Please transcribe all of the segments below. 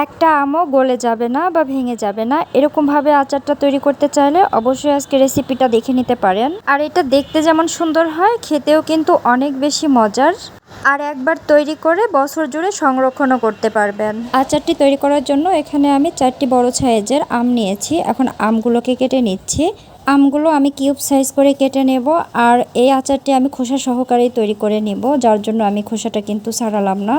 একটা আমও গলে যাবে না বা ভেঙে যাবে না। এরকমভাবে আচারটা তৈরি করতে চাইলে অবশ্যই আজকে রেসিপিটা দেখে নিতে পারেন। আর এটা দেখতে যেমন সুন্দর হয়, খেতেও কিন্তু অনেক বেশি মজার। আর একবার তৈরি করে বছর জুড়ে সংরক্ষণও করতে পারবেন। আচারটি তৈরি করার জন্য এখানে আমি চারটি বড় সাইজের আম নিয়েছি। এখন আমগুলোকে কেটে নিচ্ছি। আমগুলো আমি কিউব সাইজ করে কেটে নেব, আর এই আচারটি আমি খোসা সহকারেই তৈরি করে নেব, যার জন্য আমি খোসাটা কিন্তু ছাড়ালাম না।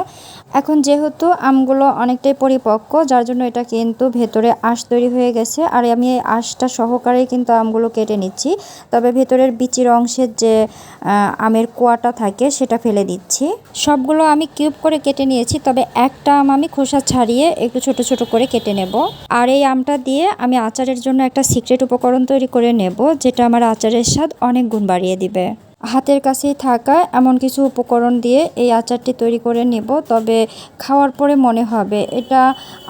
এখন যেহেতু আমগুলো অনেকটাই পরিপক্ক, যার জন্য এটা কিন্তু ভেতরে আঁশ তৈরি হয়ে গেছে, আর আমি এই আঁশটা সহকারেই কিন্তু আমগুলো কেটে নিচ্ছি। তবে ভেতরের বিচির অংশের যে আমের কোয়াটা থাকে সেটা ফেলে দিচ্ছি। সবগুলো আমি কিউব করে কেটে নিয়েছি, তবে একটা আম আমি খোসা ছাড়িয়ে একটু ছোট ছোট করে কেটে নেব। আর এই আমটা দিয়ে আমি আচারের জন্য একটা সিক্রেট উপকরণ তৈরি করে নেব, যেটা আমার আচারের স্বাদ অনেক গুণ বাড়িয়ে দিবে। হাতের কাছেই থাকা এমন কিছু উপকরণ দিয়ে এই আচারটি তৈরি করে নেব, তবে খাওয়ার পরে মনে হবে এটা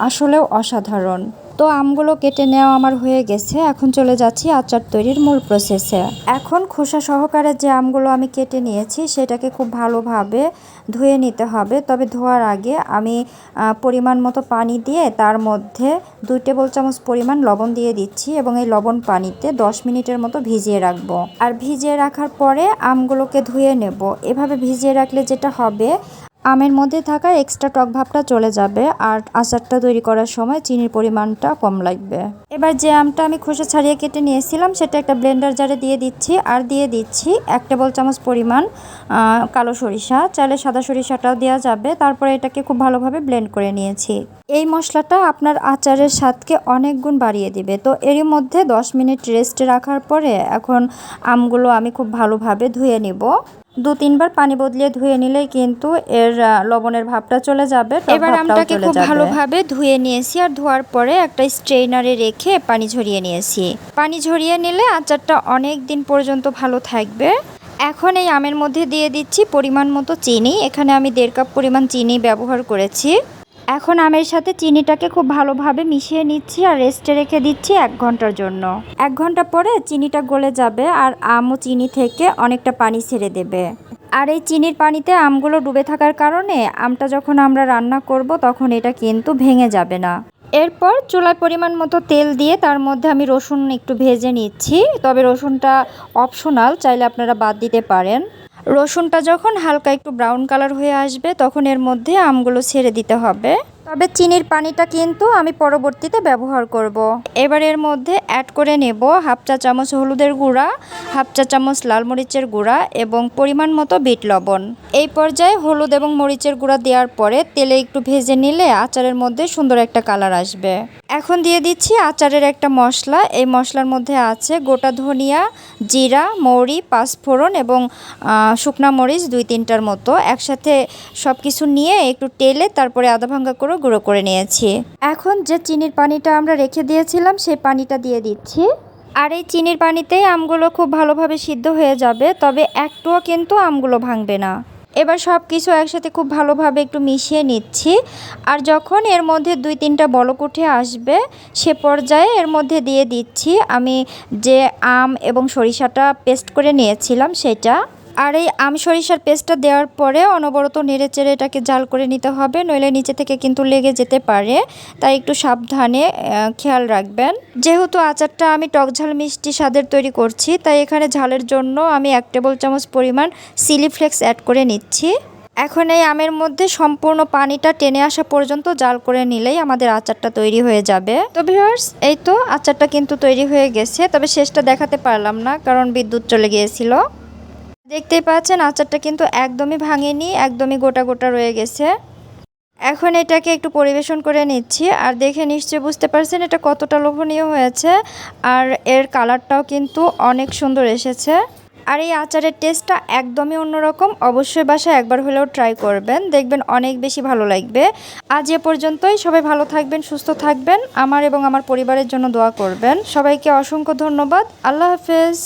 আসলেও অসাধারণ। তো আমগুলো কেটে নেওয়া আমার হয়ে গেছে। এখন চলে যাচ্ছি আচার তৈরির মূল প্রসেসে এখন খোসা সহকারে যে আমগুলো আমি কেটে নিয়েছি, সেটাকে খুব ভালোভাবে ধুয়ে নিতে হবে। তবে ধোয়ার আগে আমি পরিমাণ মতো পানি দিয়ে তার মধ্যে দুই টেবিল চামচ পরিমাণ লবণ দিয়ে দিচ্ছি এবং এই লবণ পানিতে দশ মিনিটের মতো ভিজিয়ে রাখব। আর ভিজিয়ে রাখার পরে আমগুলোকে ধুয়ে নেব। এভাবে ভিজিয়ে রাখলে যেটা হবে আমের মধ্যে থাকা এক্সট্রা টক ভাবটা চলে যাবে আর আচারটা তৈরি করার সময় চিনির পরিমাণটা কম লাগবে। এবার যে আমটা আমি খোসা ছাড়িয়ে কেটে নিয়েছিলাম সেটা একটা ব্লেন্ডার জারে দিয়ে দিচ্ছি। আর দিয়ে দিচ্ছি এক টেবিল চামচ পরিমাণ কালো সরিষা। চাইলে সাদা সরিষাটাও দেওয়া যাবে। তারপরে এটাকে খুব ভালোভাবে ব্লেন্ড করে নিয়েছি। এই মশলাটা আপনার আচারের স্বাদকে অনেক গুণ বাড়িয়ে দিবে। তো এরই মধ্যে দশ মিনিট রেস্টে রাখার পরে এখন আমগুলো আমি খুব ভালোভাবে ধুয়ে নিব। দু তিনবার পানি বদলিয়ে ধুয়ে নিলেই কিন্তু এর লবণের ভাবটা চলে যাবে এবার আমটাকে খুব ভালোভাবে ধুয়ে নিয়েছি। আর ধোয়ার পরে একটা স্ট্রেইনারে রেখে পানি ঝরিয়ে নিয়েছি। পানি ঝরিয়ে নিলে আচারটা অনেক দিন পর্যন্ত ভালো থাকবে। এখন এই আমের মধ্যে দিয়ে দিচ্ছি পরিমাণ মতো চিনি। এখানে আমি দেড় কাপ পরিমাণ চিনি ব্যবহার করেছি। এখন আমের সাথে চিনিটাকে খুব ভালোভাবে মিশিয়ে নিচ্ছি আর রেস্টে রেখে দিচ্ছি এক ঘণ্টার জন্য। এক ঘণ্টা পরে চিনিটা গলে যাবে আর আমও চিনি থেকে অনেকটা পানি ছেড়ে দেবে। আর এই চিনির পানিতে আমগুলো ডুবে থাকার কারণে আমটা যখন আমরা রান্না করব তখন এটা কিন্তু ভেঙে যাবে না। এরপর চুলায় পরিমাণ মতো তেল দিয়ে তার মধ্যে আমি রসুন একটু ভেজে নিচ্ছি। তবে রসুনটা অপশনাল চাইলে আপনারা বাদ দিতে পারেন। রসুনটা যখন হালকা একটু ব্রাউন কালার হয়ে আসবে, তখন এর মধ্যে আমগুলো ছেড়ে দিতে হবে। তবে চিনির পানিটা কিন্তু আমি পরবর্তীতে ব্যবহার করব। এবার এর মধ্যে অ্যাড করে নেব হাফ চা চামচ হলুদের গুঁড়া, হাফ চা চামচ লাল মরিচের গুঁড়া এবং পরিমাণ মতো বিট লবণ। এই পর্যায়ে হলুদ এবং মরিচের গুঁড়া দেওয়ার পরে তেলে একটু ভেজে নিলে আচারের মধ্যে সুন্দর একটা কালার আসবে। এখন দিয়ে দিচ্ছি আচারের একটা মশলা। এই মশলার মধ্যে আছে গোটা ধনিয়া, জিরা, মৌরি, পাঁচফোড়ন এবং শুকনা মরিচ দুই তিনটার মতো। একসাথে সব কিছু নিয়ে একটু টেলে তারপরে আধা ভাঙ্গা করে গুঁড়ো করে নিয়েছি। এখন যে চিনির পানিটা আমরা রেখে দিয়েছিলাম, সেই পানিটা দিয়ে দিচ্ছি। আর এই চিনির পানিতেই আমগুলো খুব ভালোভাবে সিদ্ধ হয়ে যাবে, তবে একটুও কিন্তু আমগুলো ভাঙবে না। এবার সব কিছু একসাথে খুব ভালোভাবে একটু মিশিয়ে নিচ্ছি। আর যখন এর মধ্যে দুই তিনটা বলক উঠে আসবে, সে পর্যায়ে এর মধ্যে দিয়ে দিচ্ছি। আমি যে আম এবং সরিষাটা পেস্ট করে নিয়েছিলাম, সেটা আর এই আম সরিষার পেস্টটা দেওয়ার পরে অনবরত নেড়ে চেড়ে এটাকে জাল করে নিতে হবে, নইলে নিচে থেকে কিন্তু লেগে যেতে পারে। তাই একটু সাবধানে খেয়াল রাখবেন। যেহেতু আচারটা আমি টক ঝাল মিষ্টি স্বাদের তৈরি করছি, তাই এখানে ঝালের জন্য আমি এক টেবিল চামচ পরিমাণ সিলি ফ্লেক্স অ্যাড করে নিচ্ছি। এখন এই আমের মধ্যে সম্পূর্ণ পানিটা টেনে আসা পর্যন্ত জাল করে নিলেই আমাদের আচারটা তৈরি হয়ে যাবে। তো ভিউয়ার্স, এই তো আচারটা কিন্তু তৈরি হয়ে গেছে, তবে শেষটা দেখাতে পারলাম না, কারণ বিদ্যুৎ চলে গিয়েছিল। দেখতেই পাচ্ছেন, আচারটা কিন্তু একদমই ভাঙেনি, একদমই গোটা গোটা রয়ে গেছে। এখন এটাকে একটু পরিবেশন করে নিচ্ছি, আর দেখে নিশ্চয়ই বুঝতে পারছেন এটা কতটা লোভনীয় হয়েছে, আর এর কালারটাও কিন্তু অনেক সুন্দর এসেছে। আর এই আচারের টেস্টটা একদমই অন্যরকম, অবশ্যই বাসায় একবার হলেও ট্রাই করবেন, দেখবেন অনেক বেশি ভালো লাগবে। আজ এ পর্যন্তই, সবাই ভালো থাকবেন, সুস্থ থাকবেন, আমার এবং আমার পরিবারের জন্য দোয়া করবেন। সবাইকে অসংখ্য ধন্যবাদ, আল্লাহ হাফেজ।